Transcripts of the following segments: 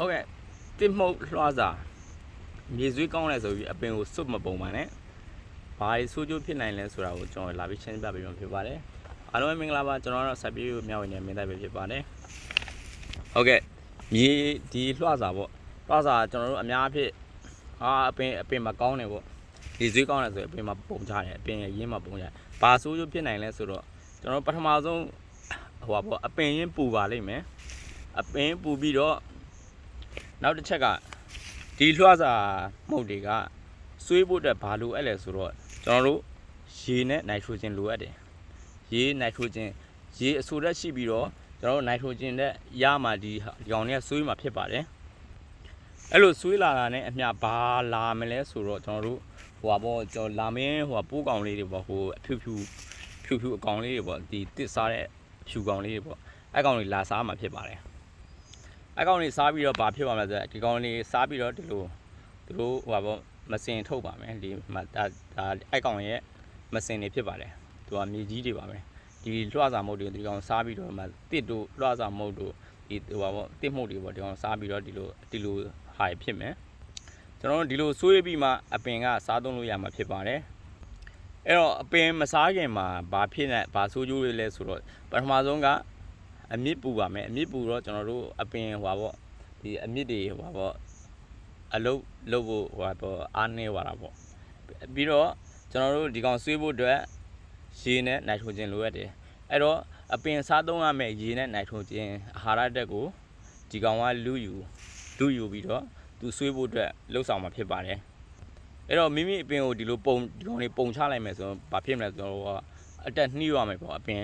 ဟုတ်ကဲ့တစ်မှုတ်လွှားစာမြေဆွေးကောင်းလဲဆိုပြီးအပင်ကိုစွတ်မပုံပါနဲ့ဘာတွေဆိုးကျိုးဖြစ်နိုင်လဲဆိုတာကိုကျွန်တော်လာပြီးရှင်းပြပေးမှာဖြစ်ပါတယ်အားလုံးပဲမင်္ဂလာပါကျွန်တော်တို့ဆက်ပြီးမျှဝေနေမင်းသားပဲဖြစ်ပါတယ်ဟုတ်ကဲ့မြေဒီလွှားစာပေါ့လွှားစာကျွန်တော်တို့အများအဖြစ်ဟာအပင်အပင်မကောင်းတယ်ပေါ့ဒီဆွေးကောင်းတယ်ဆိုရင်အပင်မှာပုံချတယ်အပင်ရဲ့ရင်းမှာပုံချတယ်ဘာဆိုးကျိုးဖြစ်နိုင်လဲဆိုတော့ကျွန်တော်တို့ပထမဆုံးဟိုပါပေါ့အပင်ရင်းပူပါလိမ့်မယ်အပင်ပူပြီးတော့ နောက်တစ်ချက်ကဒီလွှားစာမှုတ်တွေကစွေးဖို့အတွက်ဘာလိုအပ်လဲဆိုတော့ကျွန်တော်တို့ရေနဲ့နိုက်ထရိုဂျင်လိုအပ်တယ်ရေနိုက်ထရိုဂျင်ရေအဆိုရက်ရှိပြီးတော့ကျွန်တော်တို့နိုက်ထရိုဂျင်နဲ့ရမှဒီဒီကောင်တွေကစွေးမှာဖြစ်ပါတယ်အဲ့လိုစွေးလာတာနဲ့အမျှဘာလာမလဲဆိုတော့ကျွန်တော်တို့ဟိုပါပေါ့ကျွန်တော်လာမင်းဟိုပိုးကောင်လေးတွေပေါ့ဟိုအဖြူဖြူဖြူဖြူအကောင်လေးတွေပေါ့ဒီတစ်စားတဲ့အဖြူကောင်လေးတွေပေါ့အဲ့ကောင်တွေလာစားမှာဖြစ်ပါတယ် အကောင်လေးစားပြီးတော့ဘာဖြစ်ပါမလဲဆိုတော့ဒီကောင်လေးစားပြီးတော့ဒီလိုသူတို့ဟိုပါပေါ့မစင်ထုတ်ပါမယ်ဒီမှာဒါဒါအကောင်ရဲ့မစင်တွေဖြစ်ပါတယ်သူကမြေကြီးတွေပါမယ်ဒီလွှစာမုတ်တွေဒီကောင်စားပြီးတော့မှတစ်တို့လွှစာမုတ်တို့ဒီဟိုပါပေါ့တစ်မှုတ်တွေပေါ့ဒီကောင်စားပြီးတော့ဒီလိုဒီလိုဟာဖြစ်မယ်ကျွန်တော်တို့ဒီလိုဆွေးပြီးမှအပင်ကစားသုံးလို့ရမှာဖြစ်ပါတယ်အဲ့တော့အပင်မစားခင်မှာဘာဖြစ်နေဘာဆိုးကျိုးတွေလဲဆိုတော့ပထမဆုံးက အမြင့်ပူပါမယ်အမြင့်ပူတော့ကျွန်တော်တို့အပင်ဟွာပေါ့ဒီအမြင့်တွေဟွာပေါ့အလုတ်လုတ်ဖို့ဟွာပေါ့အားနေပါတာပေါ့ပြီးတော့ကျွန်တော်တို့ဒီကောင်ဆွေးဖို့အတွက်ရေနဲ့နိုက်ထရိုဂျင်လိုအပ်တယ်အဲ့တော့အပင်စားသုံးရမယ့်ရေနဲ့နိုက်ထရိုဂျင်အာဟာရတက်ကိုဒီကောင်ကလူယူလူယူပြီးတော့သူဆွေးဖို့အတွက်လှုပ်ဆောင်မှာဖြစ်ပါတယ်အဲ့တော့မိမိအပင်ကိုဒီလိုပုံဒီကောင်လေးပုံချလိုက်မယ်ဆိုတော့ဘာဖြစ်မလဲဆိုတော့အတက်နှီးရမယ်ပေါ့အပင်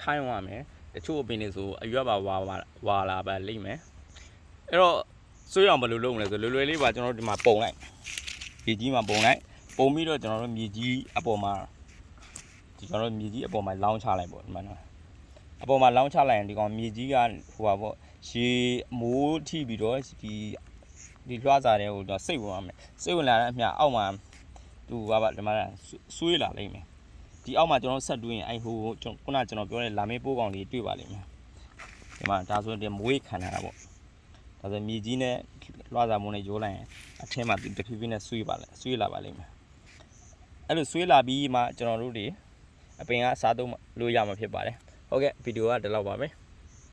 ထိုင်းရမယ် တချို့အပင်တွေဆိုအရွက်ပါဝါဝါဝါလာပါလိမ့်မယ်အဲ့တော့ဆွေးအောင်ဘယ်လိုလုပ်မလဲဆိုလွယ်လွယ်လေးပါကျွန်တော်တို့ဒီမှာပုံလိုက်မြေကြီးမှာပုံလိုက်ပုံပြီးတော့ကျွန်တော်တို့မြေကြီးအပေါ်မှာဒီကျွန်တော်တို့မြေကြီးအပေါ်မှာလောင်းချလိုက်ပေါ့ဒီမှာနော်အပေါ်မှာလောင်းချလိုက်ရင်ဒီကောင်မြေကြီးကဟိုပါပေါ့ရေမိုးထိပြီးတော့ဒီဒီလွှားစာတွေကိုတော့စိတ်ဝင်ရမယ်စိတ်ဝင်လာတဲ့အမျှအောက်မှာသူကပါဒီမှာဆွေးလာလိမ့်မယ် ဒီအောက်မှာကျွန်တော်ဆက်တွင်းရင်အဲ့ဟိုကျွန်တော်ခုနကျွန်တော်ပြောတဲ့လာမေးပိုးကောင်လေးတွေ့ပါလိမ့်မယ်ဒီမှာဒါဆိုရင်မွေးခံထားတာပေါ့ဒါဆိုမြေကြီးနဲ့လွှားစာမုံနဲ့ရိုးလိုက်ရင်အထင်းမှာတဖြည်းဖြည်းနဲ့ဆွေးပါလေဆွေးလာပါလိမ့်မယ်အဲ့လိုဆွေးလာပြီးမှကျွန်တော်တို့တွေအပင်ကစားသုံးလို့ရမှာဖြစ်ပါတယ်ဟုတ်ကဲ့ဗီဒီယိုကဒီလောက်ပါပဲ